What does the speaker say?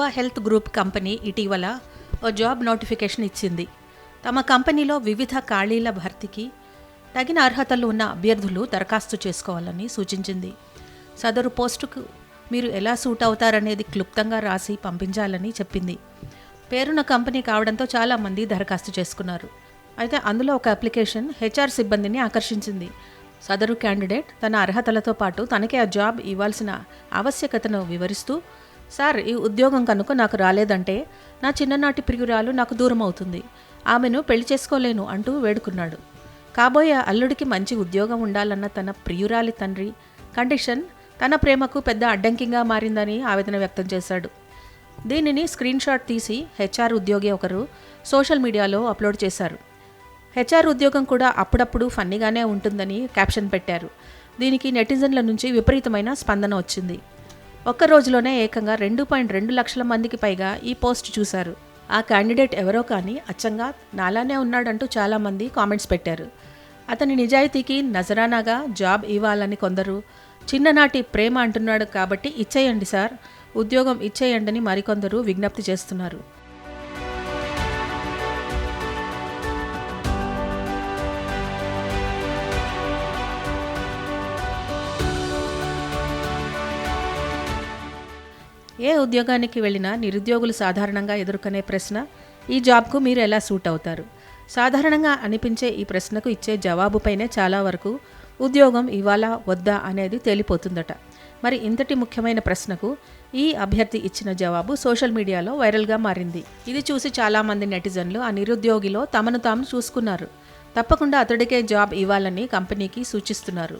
అపూర్వ health group company ఇటీవల ఓ job notification ఇచ్చింది. తమ కంపెనీలో వివిధ ఖాళీల భర్తీకి తగిన అర్హతలు ఉన్న అభ్యర్థులు దరఖాస్తు చేసుకోవాలని సూచించింది. సదరు పోస్టుకు మీరు ఎలా సూట్ అవుతారనేది క్లుప్తంగా రాసి పంపించాలని చెప్పింది. పేరున కంపెనీ కావడంతో చాలామంది దరఖాస్తు చేసుకున్నారు. అయితే అందులో ఒక అప్లికేషన్ హెచ్ఆర్ సిబ్బందిని ఆకర్షించింది. సదరు క్యాండిడేట్ తన అర్హతలతో పాటు తనకే ఆ జాబ్ ఇవ్వాల్సిన ఆవశ్యకతను వివరిస్తూ సార్ ఈ ఉద్యోగం కనుక నాకు రాలేదంటే నా చిన్ననాటి ప్రియురాలు నాకు దూరం అవుతుంది ఆమెను పెళ్ళి చేసుకోలేను అంటూ వేడుకున్నాడు. కాబోయే అల్లుడికి మంచి ఉద్యోగం ఉండాలన్న తన ప్రియురాలి తండ్రి కండిషన్ తన ప్రేమకు పెద్ద అడ్డంకిగా మారిందని ఆవేదన వ్యక్తం చేశాడు. దీనిని స్క్రీన్ షాట్ తీసి హెచ్ఆర్ ఉద్యోగి ఒకరు సోషల్ మీడియాలో అప్లోడ్ చేశారు. హెచ్ఆర్ ఉద్యోగం కూడా అప్పుడప్పుడు ఫన్నీగానే ఉంటుందని క్యాప్షన్ పెట్టారు. దీనికి నెటిజన్ల నుంచి విపరీతమైన స్పందన వచ్చింది. ఒక్క రోజులోనే ఏకంగా రెండు పాయింట్ రెండు లక్షల మందికి పైగా ఈ పోస్ట్ చూశారు. ఆ క్యాండిడేట్ ఎవరో కానీ అచ్చంగా నాలానే ఉన్నాడంటూ చాలామంది కామెంట్స్ పెట్టారు. అతని నిజాయితీకి నజరానాగా జాబ్ ఇవ్వాలని కొందరు చిన్ననాటి ప్రేమ అంటున్నాడు కాబట్టి ఇచ్చేయండి సార్ ఉద్యోగం ఇచ్చేయండి అని మరికొందరు విజ్ఞప్తి చేస్తున్నారు. ఏ ఉద్యోగానికి వెళ్ళినా నిరుద్యోగులు సాధారణంగా ఎదుర్కొనే ప్రశ్న ఈ జాబ్కు మీరు ఎలా సూట్ అవుతారు? సాధారణంగా అనిపించే ఈ ప్రశ్నకు ఇచ్చే జవాబుపైనే చాలా వరకు ఉద్యోగం ఇవ్వాలా వద్దా అనేది తేలిపోతుందట. మరి ఇంతటి ముఖ్యమైన ప్రశ్నకు ఈ అభ్యర్థి ఇచ్చిన జవాబు సోషల్ మీడియాలో వైరల్గా మారింది. ఇది చూసి చాలామంది నెటిజన్లు ఆ నిరుద్యోగిలో తమను తాము చూసుకున్నారు. తప్పకుండా అతడికే జాబ్ ఇవ్వాలని కంపెనీకి సూచిస్తున్నారు.